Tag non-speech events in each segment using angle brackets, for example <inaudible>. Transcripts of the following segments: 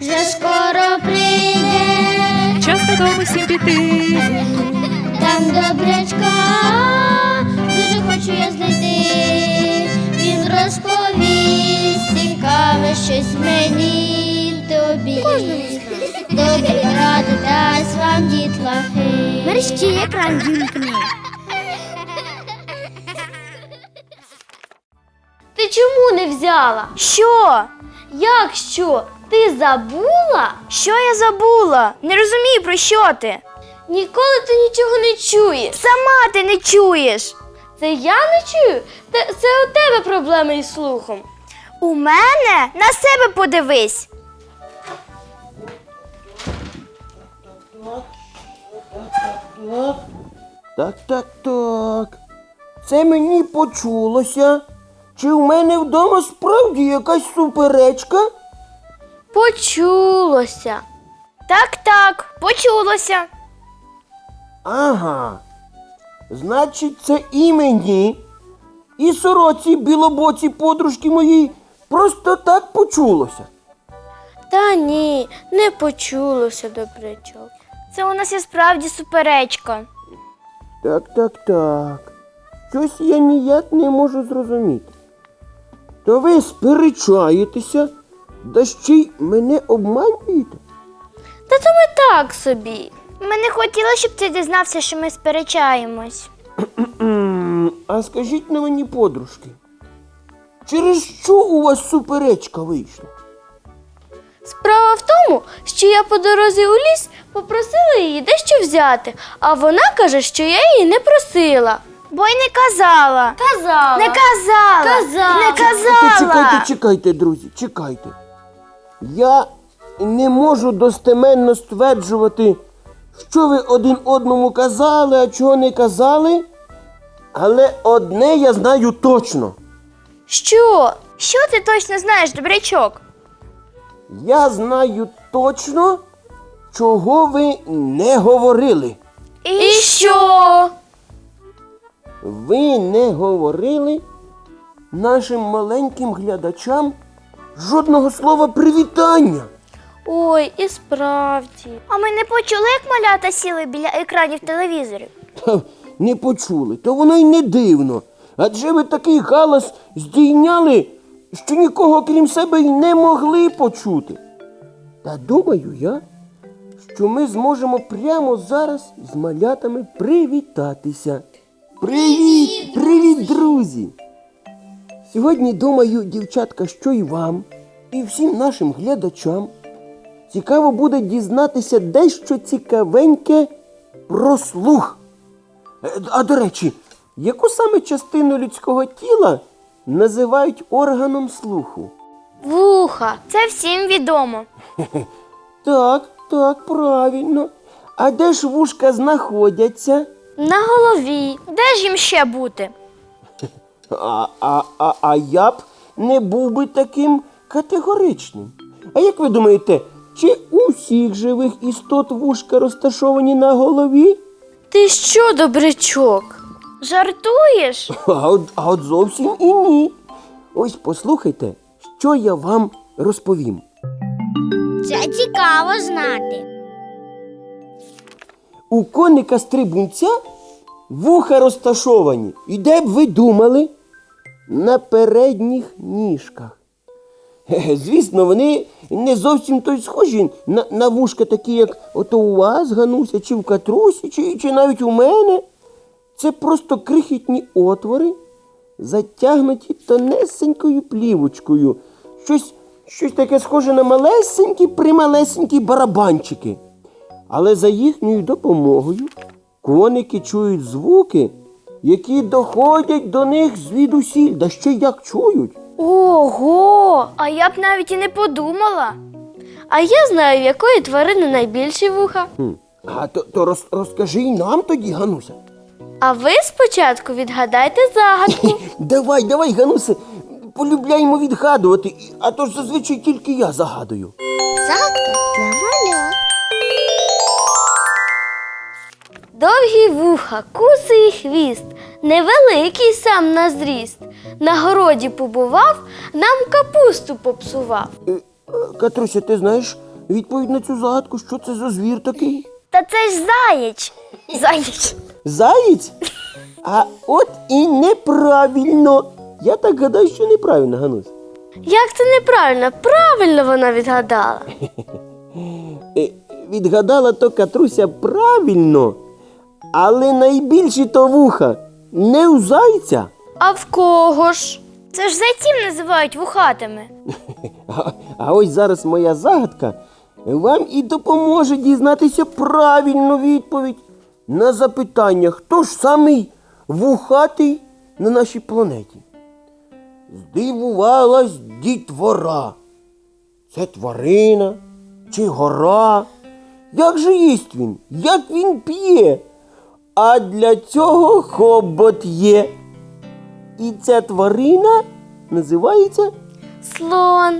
вже скоро прийде, Час додому всім піти. там добрячка, дуже хочу я знайти. Він розповість цікаве щось мені тобі. Добрі ради дасть вам дітлахи. Мерщі екран вімкни. Ти чому не взяла? Що? Як що? Ти забула? Що я забула? Не розумію, про що ти. Ніколи ти нічого не чуєш. Сама ти не чуєш. Це я не чую? Це у тебе проблеми із слухом. У мене на себе подивись. Так, так, так. Це мені почулося. Чи в мене вдома справді якась суперечка? Почулося. Так, так, почулося. Ага. Значить, це і мені, і сороці білобоці подружки моїй просто так почулося. Та ні, не почулося добрячок. Це у нас і справді суперечка. Так, так, так. Щось я ніяк не можу зрозуміти. То ви сперечаєтеся, да ще й мене обманюєте? Та то ми так собі. Ми не хотіли, щоб ти дізнався, що ми сперечаємось. А скажіть на мені, подружки, через що у вас суперечка вийшла? Справа в тому, що я по дорозі у ліс попросила її дещо взяти, а вона каже, що я її не просила. Бо й не казала. Казала. Не казала. Казала. Не Та казала. чекайте, чекайте, друзі, чекайте. Я не можу достеменно стверджувати, що ви один одному казали, а чого не казали. Але одне я знаю точно. Що? Що ти точно знаєш, добрячок? Я знаю точно, чого ви не говорили. І, що? Ви не говорили нашим маленьким глядачам жодного слова привітання. Ой, і справді. А ми не почули, як малята сіли біля екранів телевізорів. Та не почули, то воно й не дивно. Адже ви такий галас здійняли, що нікого крім себе й не могли почути. Та думаю я, що ми зможемо прямо зараз з малятами привітатися. Привіт, привіт, друзі! Сьогодні думаю, дівчатка, що і вам, і всім нашим глядачам цікаво буде дізнатися дещо цікавеньке про слух. Е, А до речі, яку саме частину людського тіла називають органом слуху? Вуха. Це всім відомо. <laughs> Так, так, правильно. А де ж вушка знаходяться? На голові. Де ж їм ще бути? А, а, а, а я б не був би таким категоричним. А як ви думаєте, чи у всіх живих істот вушка розташовані на голові? Ти що, добрячок? Жартуєш? <laughs> А от, а от зовсім і ні. Ось послухайте, що я вам розповім. Це цікаво знати. У коника стрибунця вуха розташовані. І де б ви думали? На передніх ніжках. Звісно, вони не зовсім то й схожі на, на вушка, такі, як ото у вас, Гануся, чи в Катрусі, чи, чи навіть у мене. Це просто крихітні отвори, затягнуті тонесенькою плівочкою. Щось, щось таке схоже на малесенькі прималесенькі барабанчики. Але за їхньою допомогою коники чують звуки, які доходять до них звідусіль, да ще як чують. Ого! А я б навіть і не подумала. А я знаю, в якої тварини найбільші вуха. Хм. А то, то роз, розкажи й нам тоді, Гануся. А ви спочатку відгадайте загадку. <laughs> Давай, давай, Ганусе, полюбляємо відгадувати, а то ж зазвичай тільки я загадую. Загадка для малят. Довгі вуха, куси і хвіст, невеликий сам на зріст. На городі побував, нам капусту попсував. Е, Катруся, ти знаєш, відповідь на цю загадку, що це за звір такий? Та це ж заєць. Заєць. Заєць? А от і неправильно. Я так гадаю, що неправильно, Ганусь. Як це неправильно? Правильно вона відгадала. Е, Відгадала то Катруся правильно, але найбільші то вуха не у зайця. А в кого ж? Це ж зайців називають вухатими. <laughs> А, а ось зараз моя загадка вам і допоможе дізнатися правильну відповідь на запитання, хто ж самий вухатий на нашій планеті. Здивувалась дітвора. Це тварина чи гора? Як же їсть він? Як він п'є? А для цього хобот є. І ця тварина називається Слон.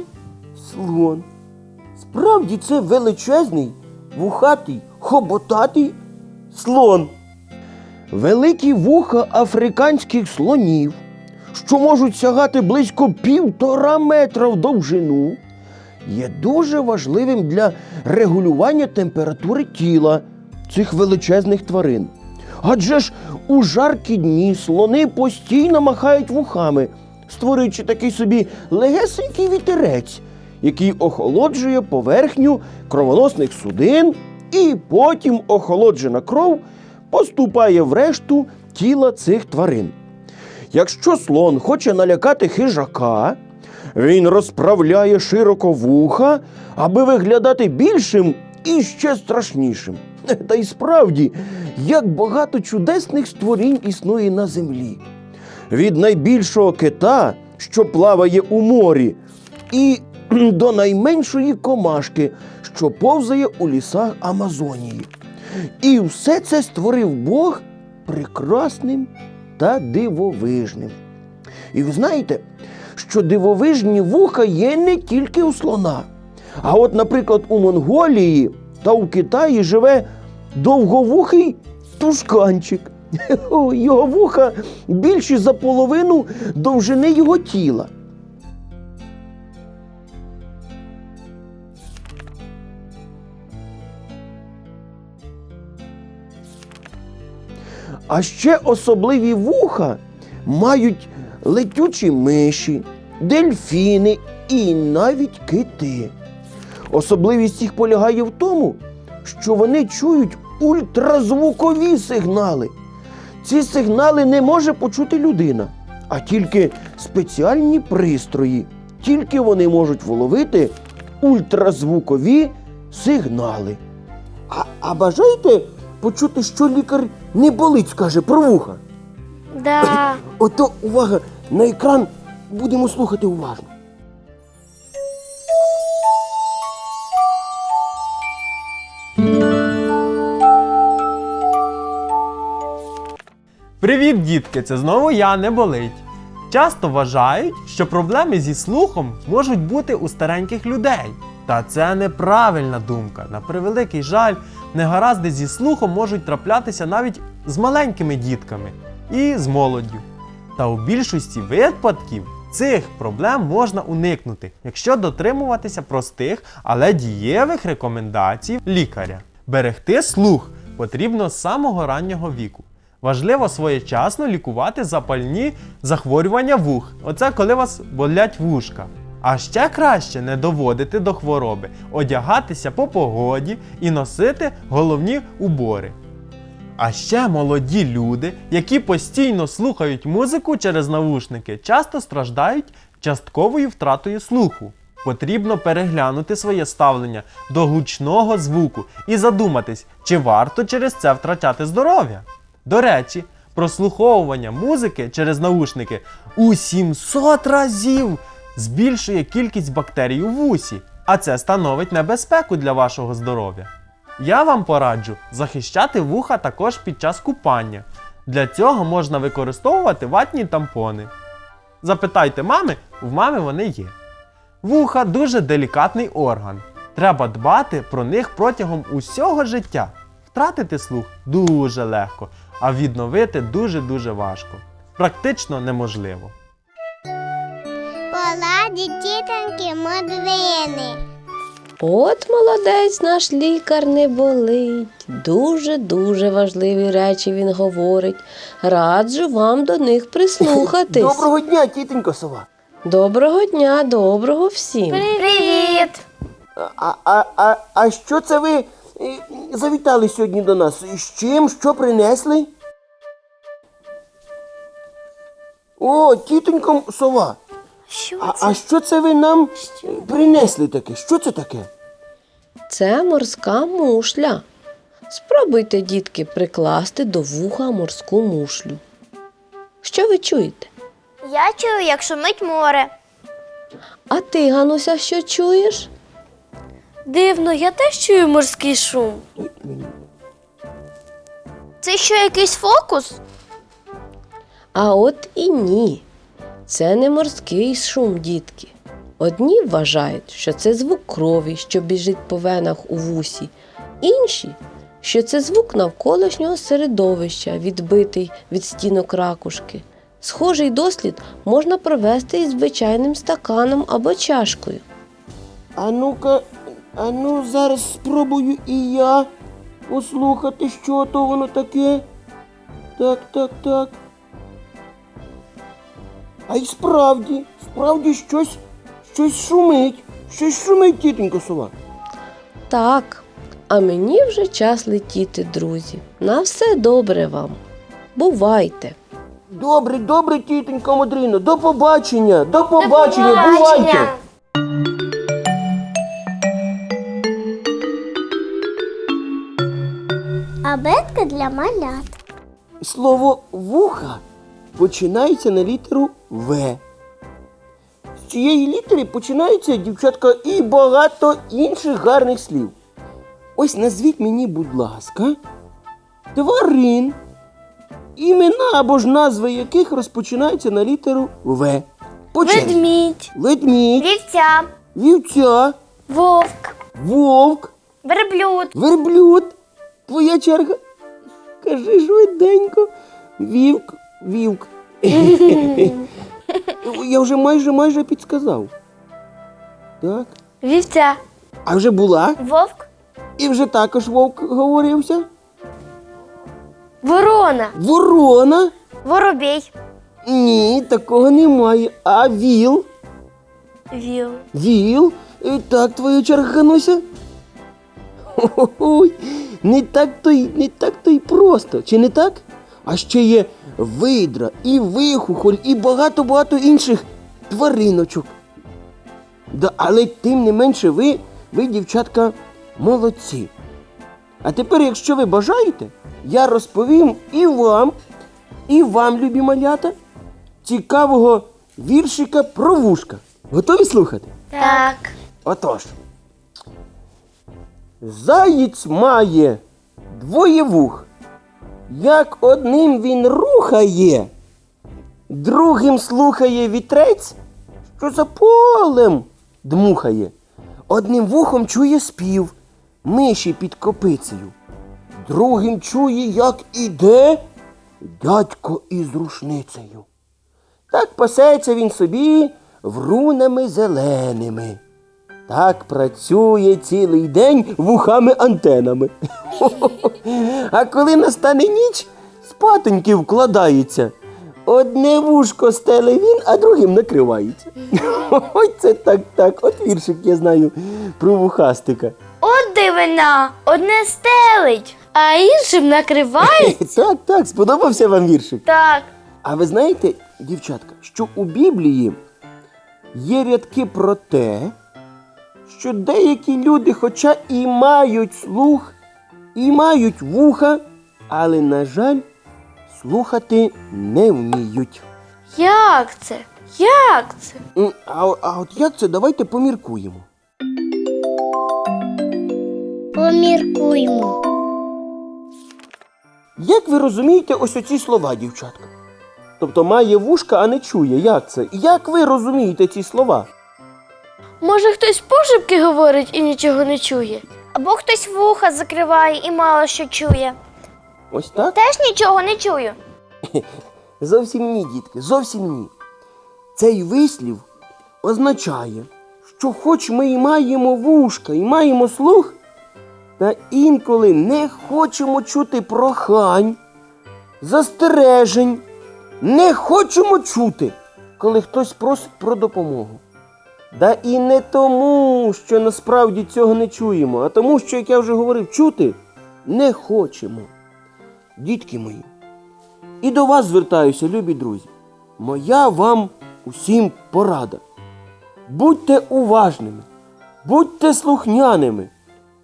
Слон. Справді це величезний, вухатий, хоботатий слон. Великі вуха африканських слонів, що можуть сягати близько півтора метра в довжину, є дуже важливим для регулювання температури тіла цих величезних тварин. Адже ж у жаркі дні слони постійно махають вухами, створюючи такий собі легесенький вітерець, який охолоджує поверхню кровоносних судин, і потім охолоджена кров поступає в решту тіла цих тварин. Якщо слон хоче налякати хижака, він розправляє широко вуха, аби виглядати більшим і ще страшнішим. <laughs> Та й справді, як багато чудесних створінь існує на землі. Від найбільшого кита, що плаває у морі, і <clears throat> до найменшої комашки, що повзає у лісах Амазонії. І все це створив Бог прекрасним та дивовижним. І ви знаєте, що дивовижні вуха є не тільки у слона. А от, наприклад, у Монголії та у Китаї живе довговухий тушканчик. <laughs> Його вуха більші за половину довжини його тіла. А ще особливі вуха мають летючі миші, дельфіни і навіть кити. Особливість їх полягає в тому, що вони чують ультразвукові сигнали. Ці сигнали не може почути людина, а тільки спеціальні пристрої. Тільки вони можуть вловити ультразвукові сигнали. А, а бажаєте почути, що лікар не болить, скаже про вуха? Да. Ото увага на екран будемо слухати уважно. Привіт, дітки! Це знову я не болить. Часто вважають, що проблеми зі слухом можуть бути у стареньких людей. Та це неправильна думка. На превеликий жаль, негаразди зі слухом можуть траплятися навіть з маленькими дітками і з молоддю. Та у більшості випадків цих проблем можна уникнути, якщо дотримуватися простих, але дієвих рекомендацій лікаря. Берегти слух потрібно з самого раннього віку. Важливо своєчасно лікувати запальні захворювання вух. Оце коли вас болять вушка. А ще краще не доводити до хвороби, одягатися по погоді і носити головні убори. А ще молоді люди, які постійно слухають музику через навушники, часто страждають частковою втратою слуху. Потрібно переглянути своє ставлення до гучного звуку і задуматись, чи варто через це втрачати здоров'я. До речі, прослуховування музики через наушники у 700 разів збільшує кількість бактерій у вусі, а це становить небезпеку для вашого здоров'я. Я вам пораджу захищати вуха також під час купання. Для цього можна використовувати ватні тампони. Запитайте мами, в мами вони є. Вуха дуже делікатний орган. Треба дбати про них протягом усього життя. Втратити слух дуже легко, а відновити дуже-дуже важко. Практично неможливо. Поладі тітоньки модвини. От молодець наш лікар не болить. Дуже-дуже важливі речі він говорить. Раджу вам до них прислухатись. <laughs> Доброго дня, тітенько сова. Доброго дня, доброго всім. Привіт! А, а, а, а що це ви завітали сьогодні до нас? З чим? Що принесли? О, тітонько сова. Що А, а що це ви нам е, принесли таке? Що це таке? Це морська мушля. Спробуйте, дітки, прикласти до вуха морську мушлю. Що ви чуєте? Я чую, як шумить море. А ти, Гануся, що чуєш? Дивно, я теж чую морський шум. Це що, якийсь фокус? А от і ні. Це не морський шум, дітки. Одні вважають, що це звук крові, що біжить по венах у вусі, інші, що це звук навколишнього середовища, відбитий від стінок ракушки. Схожий дослід можна провести із звичайним стаканом або чашкою. А ну-ка, а ну зараз спробую і я послухати, що то воно таке. Так, так, так. А й справді, справді щось, щось шумить. Щось шумить, тітенько сова. Так, а мені вже час летіти, друзі. На все добре вам. Бувайте! Добре, добре, тітенько Мудрино, до побачення, до побачення, бувайте. Абетка для малят. Слово вуха починається на літеру В. З цієї літери починається, дівчатка, і багато інших гарних слів. Ось назвіть мені, будь ласка, тварин, імена або ж назви яких розпочинаються на літеру В. По. Ведмідь, Ведмідь, Вівця, вівця, вовк, вовк, верблюд, верблюд. Твоя черга. Кажи швиденько. Вівк, вівк. Я вже майже майже підсказав. Так. вівця, А вже була? вовк, І вже також вовк говорився. ворона, Ворона? воробій, Ні, такого немає. А віл? віл, Віл? Так, твоя черга Гануся? Ой, не так то й не так то й просто, чи не так? А ще є видра, і вихухоль, і багато-багато інших твариночок. Да, але тим не менше ви, ви, дівчатка, молодці. А тепер, якщо ви бажаєте, я розповім і вам, і вам, любі малята, цікавого віршика про вушка. Готові слухати? так, Отож. Заєць має двоє вух. Як одним він рухає, другим слухає вітрець, що за полем дмухає. Одним вухом чує спів миші під копицею, другим чує, як іде дядько із рушницею. Так пасеться він собі врунами зеленими. Так працює цілий день вухами антенами. <laughs> А коли настане ніч, спатоньки вкладається. Одне вушко стеле він, а другим накривається. <laughs> Ой, це так, так. От віршик я знаю про вухастика. от дивина, одне стелить. а іншим накриває. <laughs> Так, так, сподобався вам віршик. Так, А ви знаєте, дівчатка, що у Біблії є рядки про те, що деякі люди, хоча і мають слух, і мають вуха, але, на жаль, слухати не вміють. Як це? Як це? А, а от як це? Давайте поміркуємо. Поміркуймо. Як ви розумієте ось оці слова, дівчатка? Тобто має вушка, а не чує. Як це? Як ви розумієте ці слова? Може, хтось пошепки говорить і нічого не чує? або хтось вуха закриває і мало що чує. Ось так? Теж нічого не чую. <laughs> Зовсім ні, дітки, зовсім ні. Цей вислів означає, що хоч ми і маємо вушка, і маємо слух, та інколи не хочемо чути прохань, застережень, не хочемо чути, коли хтось просить про допомогу. Да і не тому, що насправді цього не чуємо, а тому, що, як я вже говорив, чути не хочемо. Дітки мої, і до вас звертаюся, любі друзі. Моя вам усім порада. Будьте уважними, будьте слухняними,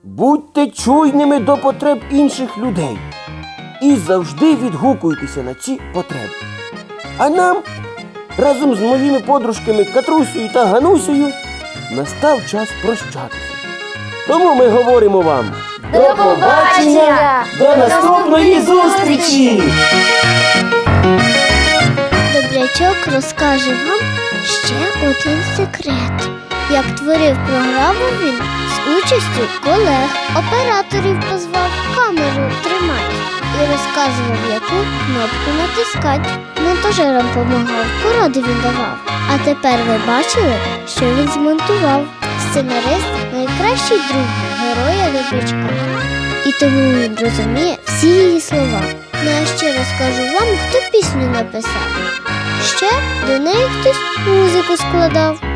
будьте чуйними до потреб інших людей і завжди відгукуйтеся на ці потреби. А нам разом з моїми подружками Катрусею та Ганусею настав час прощатися. Тому ми говоримо вам до побачення, до наступної зустрічі! Добрячок розкаже вам ще один секрет. Як творив програму він з участю колег, операторів позвав камеру тримати і розказував, яку кнопку натискати. Монтажерам помагав, поради він давав. А тепер ви бачили, що він змонтував. Сценарист найкращий друг героя Добрячка. І тому він розуміє всі її слова. Ну а ще розкажу вам, хто пісню написав. Ще до неї хтось музику складав.